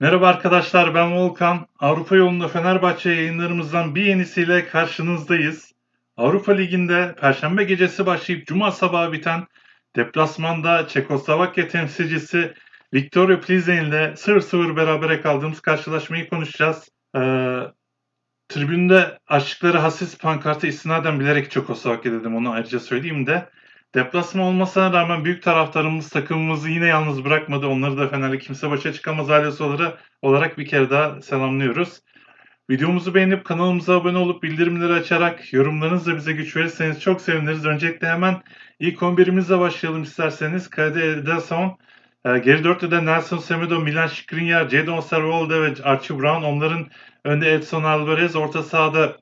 Merhaba arkadaşlar ben Volkan. Avrupa yolunda Fenerbahçe yayınlarımızdan bir yenisiyle karşınızdayız. Avrupa Ligi'nde Perşembe gecesi başlayıp Cuma sabahı biten deplasmanda Çekoslovakya temsilcisi Viktoria Plzeň ile 0-0 berabere kaldığımız karşılaşmayı konuşacağız. Ee, tribünde açtıkları hassiz pankartı istinaden bilerek Çekoslovakya dedim onu ayrıca söyleyeyim de. Deplasman olmasına rağmen büyük taraftarımız takımımızı yine yalnız bırakmadı. Onları da Fener'le kimse başa çıkamaz ailesi olarak, bir kere daha selamlıyoruz. Videomuzu beğenip kanalımıza abone olup bildirimleri açarak yorumlarınızla bize güç verirseniz çok seviniriz. Öncelikle hemen ilk 11'imizle başlayalım isterseniz. Kalede Ederson, e, geri dörtlüde Nelson Semedo, Milan Skriniar, Jadon Servolde ve Archie Brown. Onların önde Edson Alvarez, orta sahada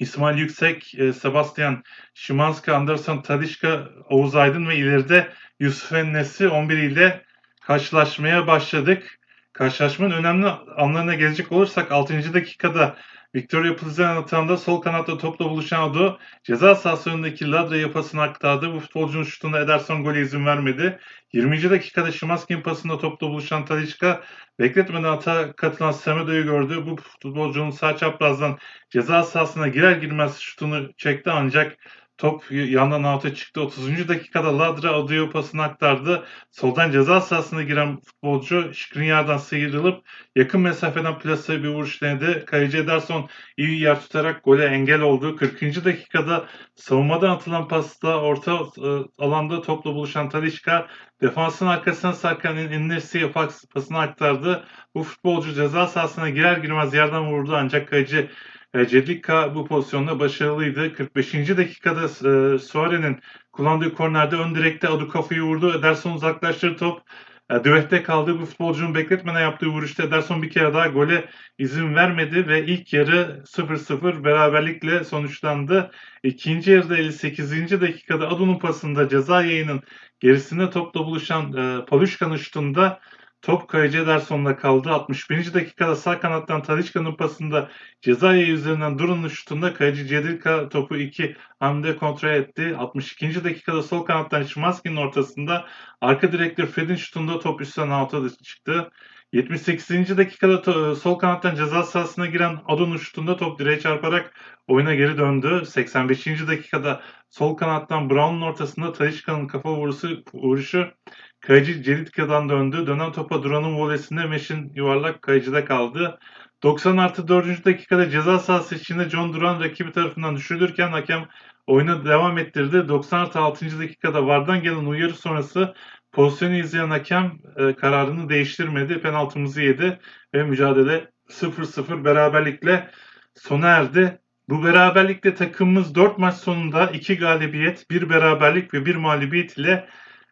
İsmail Yüksek, e, Sebastian Szymanski, Anderson Tadişka, Oğuz Aydın ve ileride Yusuf Ennesi 11 ile karşılaşmaya başladık. Karşılaşmanın önemli anlarına gelecek olursak 6. dakikada Victoria atağında sol kanatta topla buluşan Ado ceza sahası önündeki Ladra yapasını aktardı. Bu futbolcunun şutuna Ederson golü izin vermedi. 20. dakikada Szymanski'nin pasında topla buluşan Tadişka bekletmeden atağa katılan Semedo'yu gördü. Bu futbolcunun sağ çaprazdan ceza sahasına girer girmez şutunu çekti ancak top yandan out'a çıktı. 30. dakikada Ladra Ado'yu pasını aktardı. Soldan ceza sahasına giren futbolcu Skriniar'dan sıyrılıp yakın mesafeden plase bir vuruş denedi. Kaleci Ederson iyi yer tutarak gole engel oldu. 40. dakikada savunmadan atılan pasta orta e, alanda topla buluşan Talişka defansın arkasına sarkan Enes'i pasını aktardı. Bu futbolcu ceza sahasına girer girmez yerden vurdu ancak kaleci e, Cedika bu pozisyonda başarılıydı. 45. dakikada e, Suare'nin kullandığı kornerde ön direkte Adu kafayı vurdu. Ederson uzaklaştırdı top. E, düvette kaldığı bu futbolcunun bekletmeden yaptığı vuruşta Ederson bir kere daha gole izin vermedi ve ilk yarı 0-0 beraberlikle sonuçlandı. İkinci yarıda 58. dakikada Adu'nun pasında ceza yayının gerisinde topla buluşan e, Paluşka'nın şutunda Top Kayıcı Ederson'da kaldı. 61. dakikada sağ kanattan Talişka'nın pasında ceza yayı üzerinden Durun'un şutunda Kayıcı Cedilka topu 2 hamle kontrol etti. 62. dakikada sol kanattan Şimanski'nin ortasında arka direktör Fred'in şutunda top üstten alta çıktı. 78. dakikada sol kanattan ceza sahasına giren Adon'un şutunda top direğe çarparak oyuna geri döndü. 85. dakikada sol kanattan Brown'un ortasında Talişka'nın kafa vuruşu, vuruşu Kayıcı Celitka'dan döndü. Dönen topa Duran'ın volesinde Meş'in yuvarlak kayıcıda kaldı. 90 artı 4. dakikada ceza sahası içinde John Duran rakibi tarafından düşürülürken hakem oyuna devam ettirdi. 90 artı 6. dakikada Vardan gelen uyarı sonrası pozisyonu izleyen hakem e, kararını değiştirmedi. Penaltımızı yedi ve mücadele 0-0 beraberlikle sona erdi. Bu beraberlikle takımımız 4 maç sonunda 2 galibiyet, 1 beraberlik ve 1 mağlubiyet ile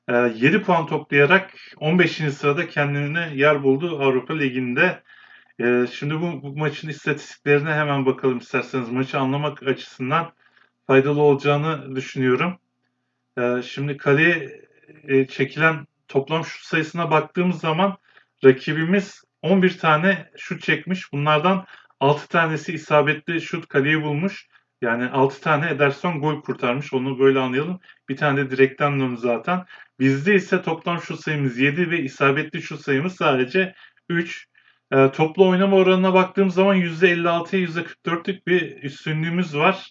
7 ee, puan toplayarak 15. sırada kendine yer buldu Avrupa Ligi'nde. Ee, şimdi bu, bu maçın istatistiklerine hemen bakalım isterseniz. Maçı anlamak açısından faydalı olacağını düşünüyorum. Ee, şimdi kaleye e, çekilen toplam şut sayısına baktığımız zaman rakibimiz 11 tane şut çekmiş. Bunlardan 6 tanesi isabetli şut kaleyi bulmuş. Yani 6 tane Ederson gol kurtarmış. Onu böyle anlayalım. Bir tane de direkten döndü zaten. Bizde ise toplam şut sayımız 7 ve isabetli şut sayımız sadece 3. E, ee, toplu oynama oranına baktığım zaman %56'ya %44'lük bir üstünlüğümüz var.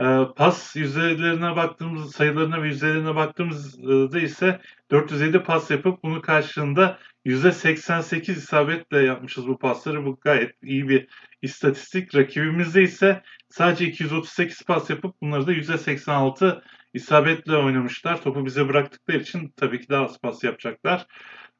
E, pas yüzdelerine baktığımız sayılarına ve yüzdelerine baktığımızda ise 407 pas yapıp bunu karşılığında %88 isabetle yapmışız bu pasları. Bu gayet iyi bir istatistik. Rakibimizde ise sadece 238 pas yapıp bunları da %86 isabetle oynamışlar. Topu bize bıraktıkları için tabii ki daha az pas yapacaklar.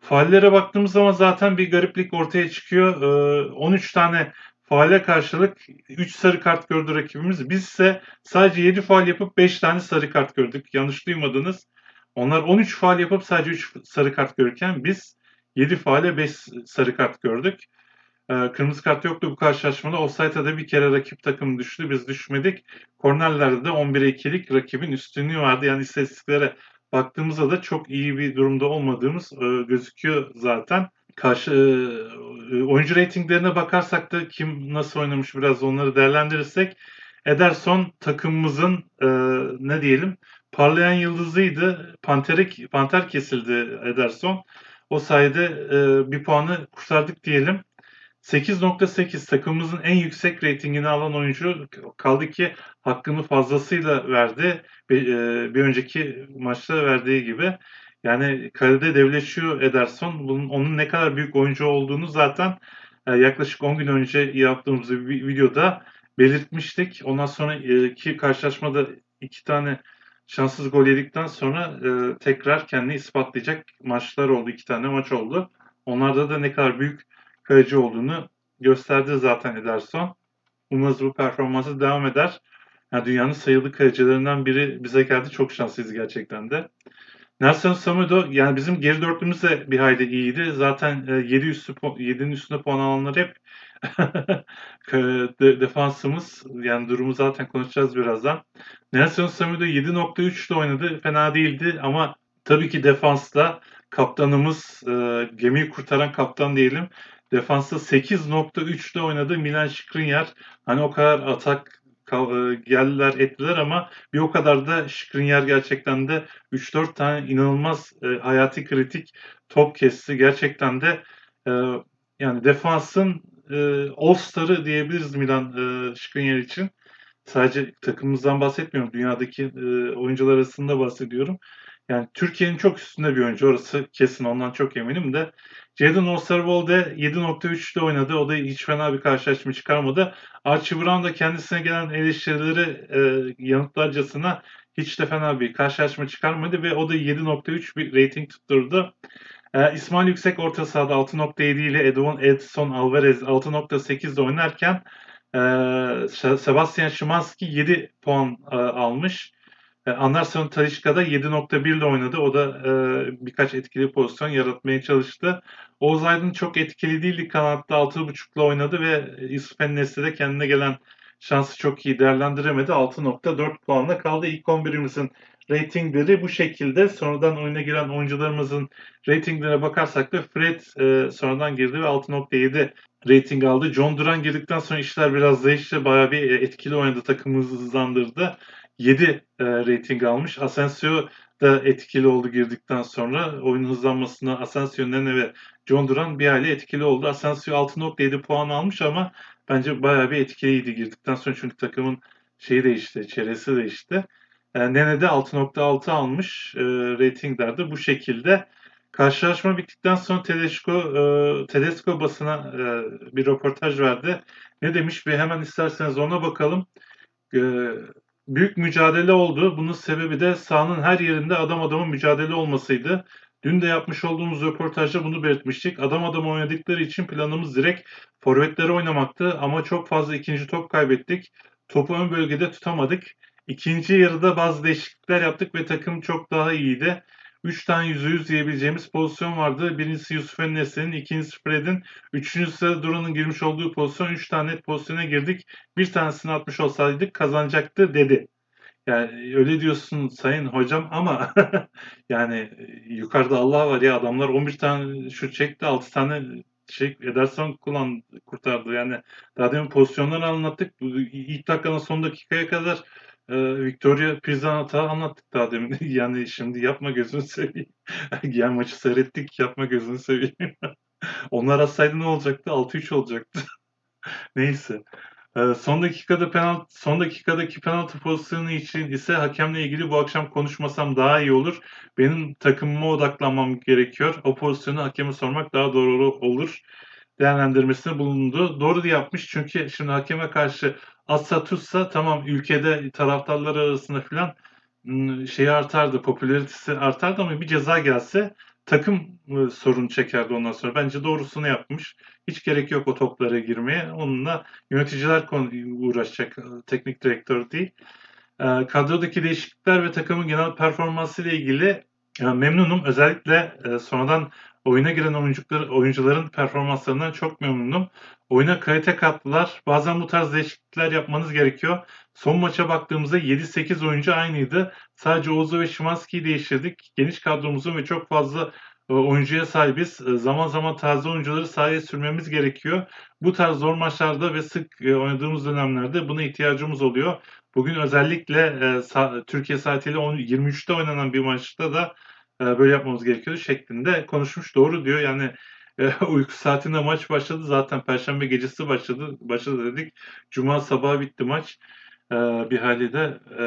Faallere baktığımız zaman zaten bir gariplik ortaya çıkıyor. Ee, 13 tane faale karşılık 3 sarı kart gördü rakibimiz. Biz ise sadece 7 faal yapıp 5 tane sarı kart gördük. Yanlış duymadınız. Onlar 13 faal yapıp sadece 3 sarı kart görürken biz 7 faale 5 sarı kart gördük. Ee, kırmızı kart yoktu bu karşılaşmada. Offside'a da bir kere rakip takım düştü. Biz düşmedik. Kornerlerde de 11'e 2'lik rakibin üstünlüğü vardı. Yani istatistiklere baktığımızda da çok iyi bir durumda olmadığımız e, gözüküyor zaten. Karşı e, oyuncu reytinglerine bakarsak da kim nasıl oynamış biraz onları değerlendirirsek Ederson takımımızın e, ne diyelim parlayan yıldızıydı. Panterik, panter kesildi Ederson. O sayede e, bir puanı kurtardık diyelim. 8.8 takımımızın en yüksek reytingini alan oyuncu kaldı ki hakkını fazlasıyla verdi. Bir, e, bir önceki maçta verdiği gibi. Yani kalede devleşiyor Ederson. Bunun, onun ne kadar büyük oyuncu olduğunu zaten e, yaklaşık 10 gün önce yaptığımız bir videoda belirtmiştik. Ondan sonraki karşılaşmada iki tane şanssız gol yedikten sonra e, tekrar kendini ispatlayacak maçlar oldu. iki tane maç oldu. Onlarda da ne kadar büyük kaleci olduğunu gösterdi zaten Ederson. Umarız bu performansı devam eder. Yani dünyanın sayılı kalecilerinden biri bize geldi. Çok şanslıyız gerçekten de. Nelson Samudo yani bizim geri dörtlümüz de bir hayli iyiydi. Zaten 7 e, üstü 7'nin üstünde puan alanlar hep de, defansımız yani durumu zaten konuşacağız birazdan. Nelson Samudo 7.3 ile oynadı. Fena değildi ama tabii ki defansta kaptanımız e, gemiyi kurtaran kaptan diyelim. Defansta 8.3'te oynadı Milan Skriniar. Hani o kadar atak e, geldiler ettiler ama bir o kadar da Skriniar gerçekten de 3-4 tane inanılmaz e, hayati kritik top kesti. Gerçekten de e, yani defansın e, All-Star'ı diyebiliriz Milan e, Skriniar için. Sadece takımımızdan bahsetmiyorum. Dünyadaki e, oyuncular arasında bahsediyorum. Yani Türkiye'nin çok üstünde bir oyuncu. Orası kesin ondan çok eminim de. Jadon Osterwolde 7.3'te oynadı. O da hiç fena bir karşılaşma çıkarmadı. Archie Brown da kendisine gelen eleştirileri e, yanıtlarcasına hiç de fena bir karşılaşma çıkarmadı ve o da 7.3 bir rating tutturdu. E, İsmail Yüksek orta sahada 6.7 ile Edwin Edson Alvarez 6.8'de oynarken e, Sebastian Szymanski 7 puan e, almış. E, Anderson Talişka'da 7.1 ile oynadı. O da e, birkaç etkili pozisyon yaratmaya çalıştı. Oğuz Aydın çok etkili değildi. Kanatta 6.5 ile oynadı ve Yusuf Ennes'te de kendine gelen şansı çok iyi değerlendiremedi. 6.4 puanla kaldı. İlk 11'imizin ratingleri bu şekilde. Sonradan oyuna giren oyuncularımızın ratinglerine bakarsak da Fred e, sonradan girdi ve 6.7 rating aldı. John Duran girdikten sonra işler biraz değişti. Bayağı bir etkili oynadı. Takımımızı hızlandırdı. 7 e, rating almış. Asensio da etkili oldu girdikten sonra. Oyun hızlanmasına Asensio, Nene ve John Duran bir aile etkili oldu. Asensio 6.7 puan almış ama bence bayağı bir etkiliydi girdikten sonra çünkü takımın şeyi değişti, çevresi değişti. E, Nene de 6.6 almış e, ratinglerde bu şekilde. Karşılaşma bittikten sonra Tedesco, e, Tedesco basına e, bir röportaj verdi. Ne demiş bir hemen isterseniz ona bakalım. E, büyük mücadele oldu. Bunun sebebi de sahanın her yerinde adam adama mücadele olmasıydı. Dün de yapmış olduğumuz röportajda bunu belirtmiştik. Adam adama oynadıkları için planımız direkt forvetlere oynamaktı ama çok fazla ikinci top kaybettik. Topu ön bölgede tutamadık. İkinci yarıda bazı değişiklikler yaptık ve takım çok daha iyiydi. 3 tane %100 diyebileceğimiz pozisyon vardı. Birincisi Yusuf Ennes'in, ikincisi Fred'in, üçüncüsü Duran'ın girmiş olduğu pozisyon. 3 tane net pozisyona girdik. Bir tanesini atmış olsaydık kazanacaktı dedi. Yani öyle diyorsun sayın hocam ama yani yukarıda Allah var ya adamlar 11 tane şut çekti 6 tane şey Ederson kullan kurtardı. Yani daha demin pozisyonları anlattık. İlk dakikanın son dakikaya kadar e, Victoria Pizzanat'a anlattık daha demin. yani şimdi yapma gözünü seveyim. yani maçı seyrettik yapma gözünü seveyim. Onlar atsaydı ne olacaktı? 6-3 olacaktı. Neyse. Ee, son dakikada penaltı, son dakikadaki penaltı pozisyonu için ise hakemle ilgili bu akşam konuşmasam daha iyi olur. Benim takımıma odaklanmam gerekiyor. O pozisyonu hakeme sormak daha doğru olur. Değerlendirmesinde bulundu. Doğru yapmış çünkü şimdi hakeme karşı atsa tutsa tamam ülkede taraftarlar arasında filan şey artardı, popülaritesi artardı ama bir ceza gelse takım sorun çekerdi ondan sonra. Bence doğrusunu yapmış. Hiç gerek yok o toplara girmeye. Onunla yöneticiler uğraşacak, teknik direktör değil. Kadrodaki değişiklikler ve takımın genel performansı ile ilgili memnunum. Özellikle sonradan oyuna giren oyuncular, oyuncuların performanslarından çok memnunum. Oyuna kalite kattılar. Bazen bu tarz değişiklikler yapmanız gerekiyor. Son maça baktığımızda 7-8 oyuncu aynıydı. Sadece Oğuz'u ve Şimanski'yi değiştirdik. Geniş kadromuzun ve çok fazla e, oyuncuya sahibiz. E, zaman zaman taze oyuncuları sahaya sürmemiz gerekiyor. Bu tarz zor maçlarda ve sık e, oynadığımız dönemlerde buna ihtiyacımız oluyor. Bugün özellikle Türkiye saatiyle 23'te oynanan bir maçta da böyle yapmamız gerekiyordu şeklinde konuşmuş. Doğru diyor. Yani e, uyku saatinde maç başladı. Zaten perşembe gecesi başladı. Başladı dedik. Cuma sabahı bitti maç. E, bir haliyle e,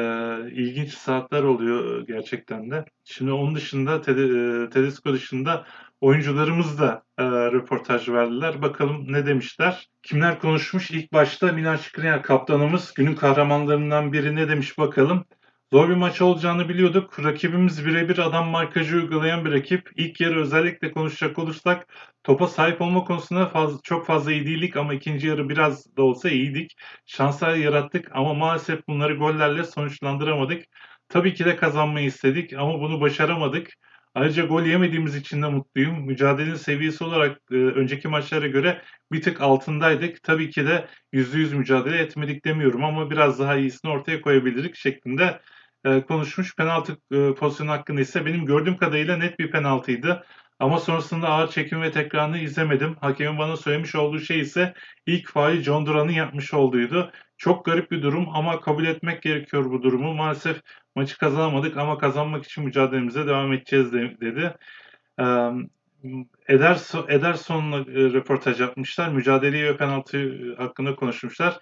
ilginç saatler oluyor gerçekten de. Şimdi onun dışında Tede, e, Tedesco dışında oyuncularımız da e, röportaj verdiler. Bakalım ne demişler? Kimler konuşmuş? İlk başta Milan Skriniar kaptanımız günün kahramanlarından biri ne demiş bakalım. Zor bir maç olacağını biliyorduk. Rakibimiz birebir adam markajı uygulayan bir rakip. İlk yarı özellikle konuşacak olursak topa sahip olma konusunda fazla, çok fazla iyi değildik ama ikinci yarı biraz da olsa iyiydik. Şanslar yarattık ama maalesef bunları gollerle sonuçlandıramadık. Tabii ki de kazanmayı istedik ama bunu başaramadık. Ayrıca gol yemediğimiz için de mutluyum. Mücadelenin seviyesi olarak e, önceki maçlara göre bir tık altındaydık. Tabii ki de %100 mücadele etmedik demiyorum ama biraz daha iyisini ortaya koyabilirdik şeklinde e, konuşmuş. Penaltı e, pozisyonu hakkında ise benim gördüğüm kadarıyla net bir penaltıydı. Ama sonrasında ağır çekim ve tekrarını izlemedim. Hakemin bana söylemiş olduğu şey ise ilk faali John Duran'ın yapmış olduğuydu. Çok garip bir durum ama kabul etmek gerekiyor bu durumu. Maalesef maçı kazanamadık ama kazanmak için mücadelemize devam edeceğiz de, dedi. Ee, Ederson, Ederson'la e, röportaj yapmışlar. Mücadeleyi ve penaltı hakkında konuşmuşlar.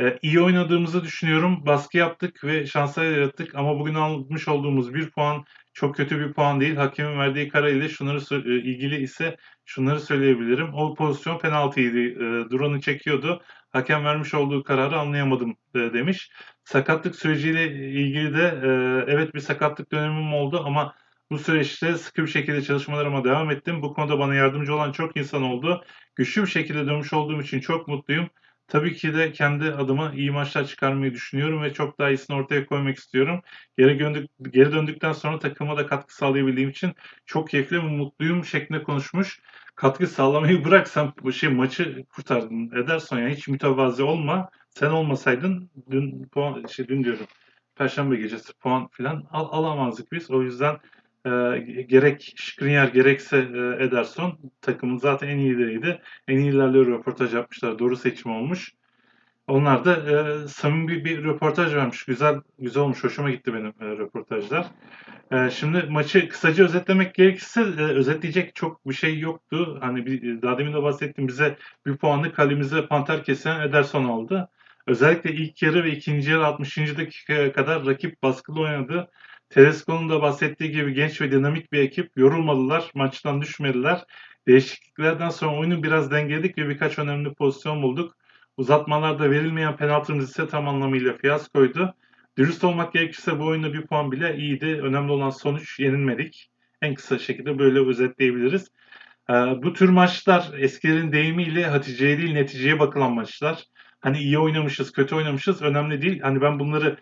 Ee, iyi oynadığımızı düşünüyorum. Baskı yaptık ve şanslar yarattık ama bugün almış olduğumuz bir puan çok kötü bir puan değil. Hakemin verdiği karar ile şunları e, ilgili ise şunları söyleyebilirim. O pozisyon penaltıydı. E, Duran'ı çekiyordu. Hakem vermiş olduğu kararı anlayamadım e, demiş. Sakatlık süreciyle ilgili de e, evet bir sakatlık dönemim oldu ama bu süreçte sıkı bir şekilde çalışmalarıma devam ettim. Bu konuda bana yardımcı olan çok insan oldu. Güçlü bir şekilde dönmüş olduğum için çok mutluyum. Tabii ki de kendi adıma iyi maçlar çıkarmayı düşünüyorum ve çok daha iyisini ortaya koymak istiyorum. Geri, döndük, geri döndükten sonra takıma da katkı sağlayabildiğim için çok keyifli ve mutluyum şeklinde konuşmuş. Katkı sağlamayı bıraksam şey maçı kurtardın edersen yani hiç mütevazi olma. Sen olmasaydın dün puan şey dün diyorum. Perşembe gecesi puan falan al, alamazdık biz. O yüzden e, gerek Skriniar gerekse e, Ederson takımın zaten en iyileriydi. En iyilerle röportaj yapmışlar. Doğru seçim olmuş. Onlar da e, samimi bir, bir röportaj vermiş. Güzel güzel olmuş. Hoşuma gitti benim e, röportajlar. E, şimdi maçı kısaca özetlemek gerekirse e, özetleyecek çok bir şey yoktu. Hani bir, daha demin de bahsettim bize bir puanlı kalemize panter kesen Ederson aldı. Özellikle ilk yarı ve ikinci yarı 60. dakikaya kadar rakip baskılı oynadı. Tedesco'nun da bahsettiği gibi genç ve dinamik bir ekip. Yorulmadılar, maçtan düşmediler. Değişikliklerden sonra oyunu biraz dengeledik ve birkaç önemli pozisyon bulduk. Uzatmalarda verilmeyen penaltımız ise tam anlamıyla fiyaskoydu. Dürüst olmak gerekirse bu oyunda bir puan bile iyiydi. Önemli olan sonuç yenilmedik. En kısa şekilde böyle özetleyebiliriz. Ee, bu tür maçlar eskilerin deyimiyle Hatice'ye değil neticeye bakılan maçlar. Hani iyi oynamışız, kötü oynamışız önemli değil. Hani ben bunları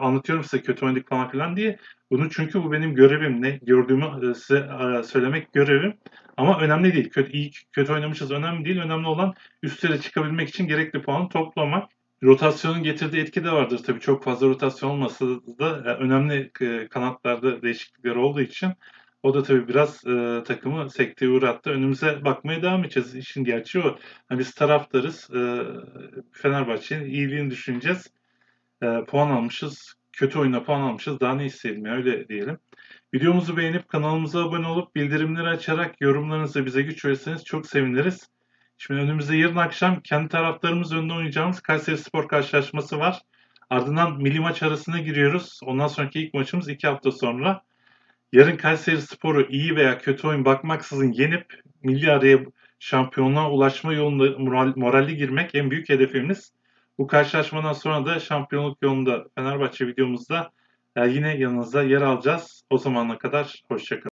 anlatıyorum size kötü oynadık falan filan diye. Bunu çünkü bu benim görevim. Ne gördüğümü e, size e, söylemek görevim. Ama önemli değil. Kötü, iyi, kötü oynamışız önemli değil. Önemli olan üstlere çıkabilmek için gerekli puanı toplamak. Rotasyonun getirdiği etki de vardır tabii. Çok fazla rotasyon olmasa da e, önemli kanatlarda değişiklikler olduğu için o da tabii biraz e, takımı sekteye uğrattı. Önümüze bakmaya devam edeceğiz. İşin gerçeği o. Yani biz taraftarız. E, Fenerbahçe'nin iyiliğini düşüneceğiz. E, puan almışız. Kötü oyuna puan almışız. Daha ne isteyelim ya öyle diyelim. Videomuzu beğenip kanalımıza abone olup bildirimleri açarak yorumlarınızı bize güç verirseniz çok seviniriz. Şimdi önümüzde yarın akşam kendi taraftarımız önünde oynayacağımız Kayseri Spor karşılaşması var. Ardından milli maç arasına giriyoruz. Ondan sonraki ilk maçımız iki hafta sonra. Yarın Kayseri Spor'u iyi veya kötü oyun bakmaksızın yenip milli araya şampiyonluğa ulaşma yolunda moral, moralli girmek en büyük hedefimiz. Bu karşılaşmadan sonra da şampiyonluk yolunda Fenerbahçe videomuzda yine yanınızda yer alacağız. O zamana kadar hoşçakalın.